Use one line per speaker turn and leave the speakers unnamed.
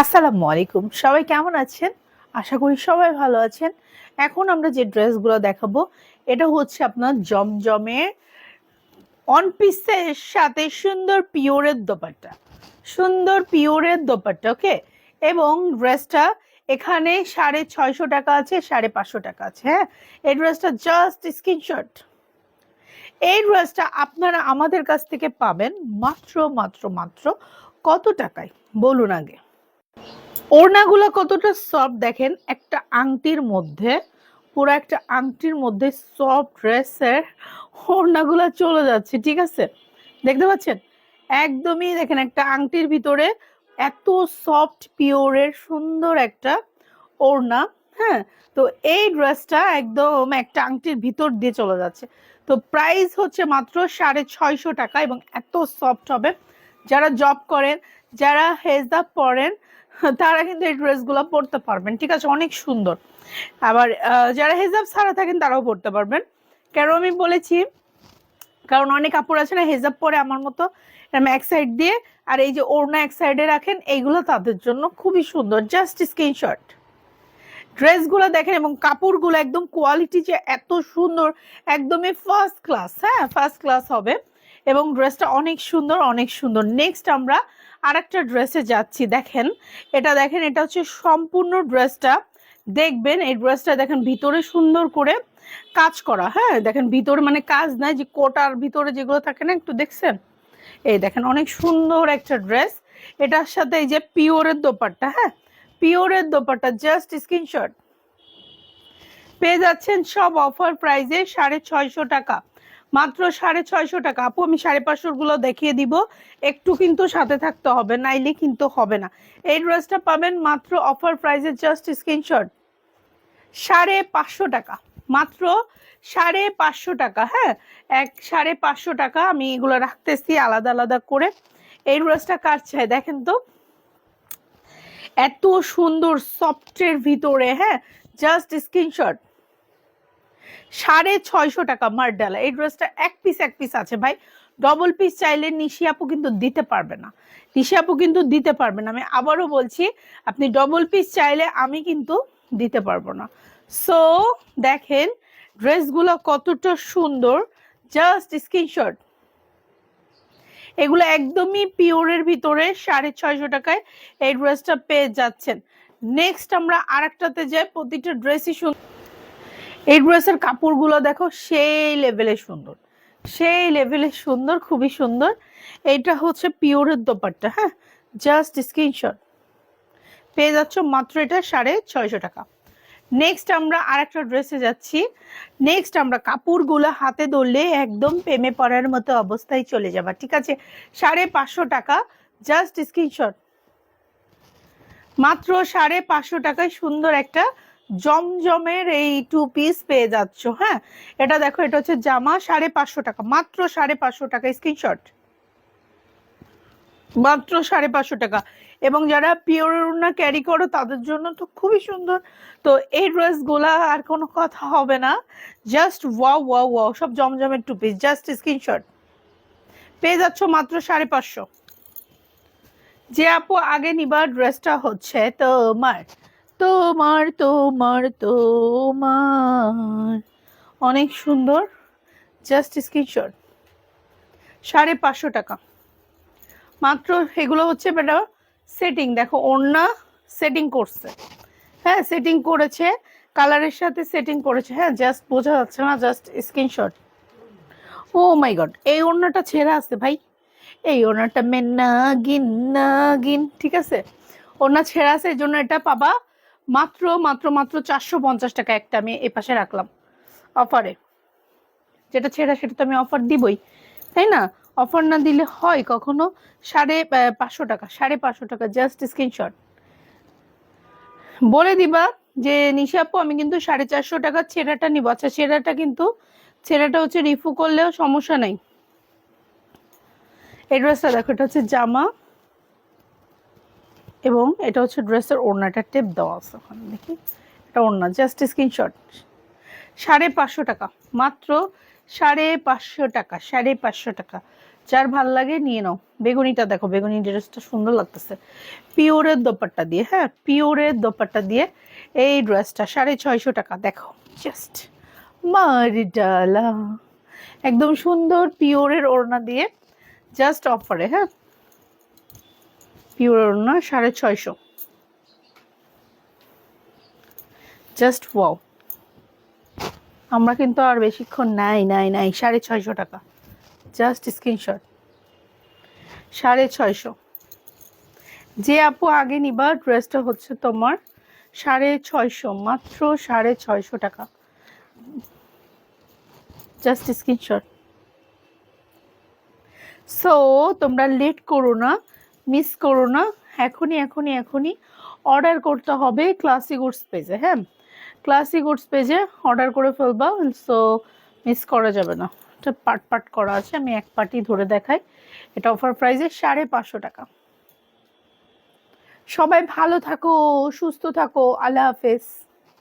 আসসালামু আলাইকুম। সবাই কেমন আছেন? আশা করি সবাই ভালো আছেন। এখন আমরা যে ড্রেসগুলো দেখাবো, এটা হচ্ছে আপনার জমজমে অন পিসের সাথে সুন্দর পিওরের দোপাট্টা। সুন্দর পিওরের দোপাট্টা ওকে এবং ড্রেসটা এখানে সাড়ে ছয়শো টাকা আছে, সাড়ে পাঁচশো টাকা আছে হ্যাঁ? এই ড্রেসটা জাস্ট স্ক্রিনশট এই ড্রেসটা আপনারা আমাদের কাছ থেকে পাবেন মাত্র মাত্র মাত্র কত টাকায়? বলুন আগে। ওড়নাগুলো কতটা সফট দেখেন, একটা আংটির মধ্যে, পুরো একটা আংটির মধ্যে সফট ড্রেসের ওড়নাগুলো চলে যাচ্ছে, ঠিক আছে? দেখতে পাচ্ছেন? একদমই দেখেন একটা আংটির ভিতরে এত সফট পিওরের সুন্দর একটা ওড়না হ্যাঁ? তো এই ড্রেসটা একদম একটা আংটির ভিতর দিয়ে চলে যাচ্ছে। তো প্রাইস হচ্ছে মাত্র সাড়ে ছয়শো টাকা এবং এত সফট হবে। যারা জব করেন, যারা হেজদাব পরেন তারা কিন্তু এই ড্রেসগুলো পরতে পারবেন, ঠিক আছে? অনেক সুন্দর। আবার যারা হেজাব ছাড়া থাকেন তারাও পরতে পারবেন। কেন আমি বলেছি? কারণ অনেক কাপড় আছে না, হেজাব পরে আমার মতো এক সাইড দিয়ে, আর এই যে ওড়না এক সাইডে রাখেন, এইগুলো তাদের জন্য খুবই সুন্দর। জাস্ট স্ক্রিনশট ড্রেসগুলো দেখেন, এবং কাপড়গুলো একদম কোয়ালিটি যে এত সুন্দর, একদমই ফার্স্ট ক্লাস হ্যাঁ? ফার্স্ট ক্লাস হবে। এবং ড্রেসটা অনেক সুন্দর অনেক সুন্দর। নেক্সট আমরা আরেকটা ড্রেসে যাচ্ছি, দেখেন। এটা দেখেন, এটা হচ্ছে সম্পূর্ণ ড্রেসটা দেখবেন, এই ড্রেসটা দেখেন, ভিতরে সুন্দর করে কাজ করা হ্যাঁ? দেখেন, ভিতরে মানে কাজ নাই যে কোটার ভিতরে যেগুলো থাকে না, একটু দেখছেন? এই দেখেন, অনেক সুন্দর একটা ড্রেস এটার সাথে এই যে পিওরের দোপাট্টা হ্যাঁ? পিওরের দোপাট্টা জাস্ট স্ক্রিনশট পেয়ে যাচ্ছেন সব অফার প্রাইসে সাড়ে ছয়শো টাকা। মাত্র সাড়ে ছয়শো টাকা। আপু, আমি সাড়ে পাঁচশোরগুলো দেখিয়ে দিব। একটু কিন্তু সাথে থাকতে হবে, নাইলে কিন্তু হবে না। এই ড্রেসটা পাবেন মাত্র অফার প্রাইসে জাস্ট স্ক্রিনশট। সাড়ে পাঁচশো টাকা, মাত্র সাড়ে পাঁচশো টাকা হ্যাঁ? এক, সাড়ে পাঁচশো টাকা আমি এগুলো রাখতেছি আলাদা আলাদা করে। এই ড্রেসটা কার চাই দেখেন তো? এত সুন্দর সফটের ভিতরে হ্যাঁ? Just screenshot. সাড়ে ছয়শো টাকা মার্ডালা। এই ড্রেসটা এক পিস এক পিস আছে ভাই। ডবল পিস চাইলে নিশি আপু কিন্তু দিতে পারবে না। নিশি আপু কিন্তু দিতে পারবে না। আমি আবারও বলছি, আপনি ডবল পিস চাইলে আমি কিন্তু দিতে পারব না। সো দেখেন ড্রেসগুলো কতটা সুন্দর। জাস্ট স্ক্রিনশট এগুলো একদমই পিওরের ভিতরে সাড়ে ছয়শো টাকায় এই ড্রেসটা পেয়ে যাচ্ছেন। নেক্সট আমরা আরেকটাতে যাই, প্রতিটা ড্রেসই সুন্দর এই ড্রেসের কাপড়গুলো দেখো, সেই লেভেলে সুন্দর। সেই লেভেলে সুন্দর, খুবই সুন্দর। এইটা হচ্ছে পিওরের দোপাট্টা হ্যাঁ? জাস্ট স্ক্রিনশট পেয়ে যাচ্ছ মাত্র এটা সাড়ে ছয়শো টাকা। নেক্সট আমরা আরেকটা ড্রেসে যাচ্ছি। নেক্সট আমরা কাপড়গুলো হাতে ধরলে একদম প্রেমে পড়ার মতো অবস্থায় চলে যাবা, ঠিক আছে? সাড়ে পাঁচশো টাকা। জাস্ট স্ক্রিনশট মাত্র সাড়ে পাঁচশো টাকায় সুন্দর একটা জমজমের এই টু পিস পেয়ে যাচ্ছ হ্যাঁ? এটা দেখো, এটা হচ্ছে জামা সাড়ে পাঁচশো টাকা, মাত্র সাড়ে পাঁচশো টাকা স্ক্রিনশট মাত্র সাড়ে পাঁচশো টাকা। এবং যারা পিওর না ক্যারি করো, তাদের জন্য তো খুবই সুন্দর। তো এই ড্রেস ড্রেসগুলা আর কোনো কথা হবে না। জাস্ট ওয়াও ওয়াও ওয়াও সব জমজমের টু পিস জাস্ট স্ক্রিনশট পেয়ে যাচ্ছ মাত্র সাড়ে পাঁচশো। যে আপু আগে নিবার ড্রেসটা হচ্ছে তো তোমার তোমার তোমার তোমার। অনেক সুন্দর। জাস্ট স্ক্রিনশট সাড়ে পাঁচশো টাকা। মাত্র এগুলো হচ্ছে বেটা সেটিং দেখো, ওড়না সেটিং করছে। হ্যাঁ সেটিং করেছে। কালারের সাথে সেটিং করেছে। হ্যাঁ জাস্ট বোঝা যাচ্ছে না just screenshot oh my god এই ওড়নাটা ছেঁড়া আছে ভাই। এই ওড়নাটা মেন্না গিন না গিন, ঠিক আছে? ওড়না ছেঁড়া আছে, এই জন্য এটা পাবা। মাত্র মাত্র মাত্র চারশো পঞ্চাশ টাকা একটা আমি এ পাশে রাখলাম অফারে। যেটা ছেঁড়া সেটা তো আমি অফার দিবই, তাই না? অফার না দিলে হয় কখনো? সাড়ে পাঁচশো টাকা, সাড়ে পাঁচশো টাকা জাস্ট স্ক্রিনশট বলে দিবা যে নিশাপু আমি কিন্তু সাড়ে চারশো টাকার ছেঁড়াটা নিব। আচ্ছা ছেঁড়াটা কিন্তু, ছেঁড়াটা হচ্ছে রিফু করলেও সমস্যা নাই। এই ড্রেসটা দেখো, এটা হচ্ছে জামা। এবং এটা হচ্ছে ড্রেসের ওড়নাটা টেপ দেওয়া আছে ওখানে, দেখি। এটা ওড়না জাস্ট স্ক্রিনশট সাড়ে পাঁচশো টাকা, মাত্র সাড়ে পাঁচশো টাকা, সাড়ে পাঁচশো টাকা। যার ভালো লাগে নিয়ে নাও। বেগুনিটা দেখো, বেগুনি ড্রেসটা সুন্দর লাগতেছে। পিওরের দোপাট্টা দিয়ে হ্যাঁ পিওরের দোপাট্টা দিয়ে এই ড্রেসটা সাড়ে ছয়শো টাকা, দেখো। জাস্ট মারিডালা। একদম সুন্দর পিওরের ওড়না দিয়ে জাস্ট অফারে হ্যাঁ। পিওর ওড়না সাড়ে ছয়শো। জাস্ট ওয়াও আমরা কিন্তু আর বেশিক্ষণ নাই নাই নাই, সাড়ে ছয়শো টাকা। জাস্ট স্ক্রিনশট সাড়ে ছয়শো। যে আপু আগে নিবা ড্রেসটা হচ্ছে তোমার সাড়ে ছয়শো, মাত্র সাড়ে ছয়শো টাকা। জাস্ট স্ক্রিনশট সো তোমরা লেট করো না। মিস করো না। এখনই এখনই এখনই অর্ডার করতে হবে ক্লাসিক উডস পেজে হ্যাঁ? ক্লাসিক উডস পেজে অর্ডার করে ফেলবা সো মিস করা যাবে না। এটা পাট পাট করা আছে, আমি এক পাটি ধরে দেখাই। এটা অফার প্রাইসে সাড়ে পাঁচশো টাকা। সবাই ভালো থাকো, সুস্থ থাকো, আল্লাহ হাফেজ।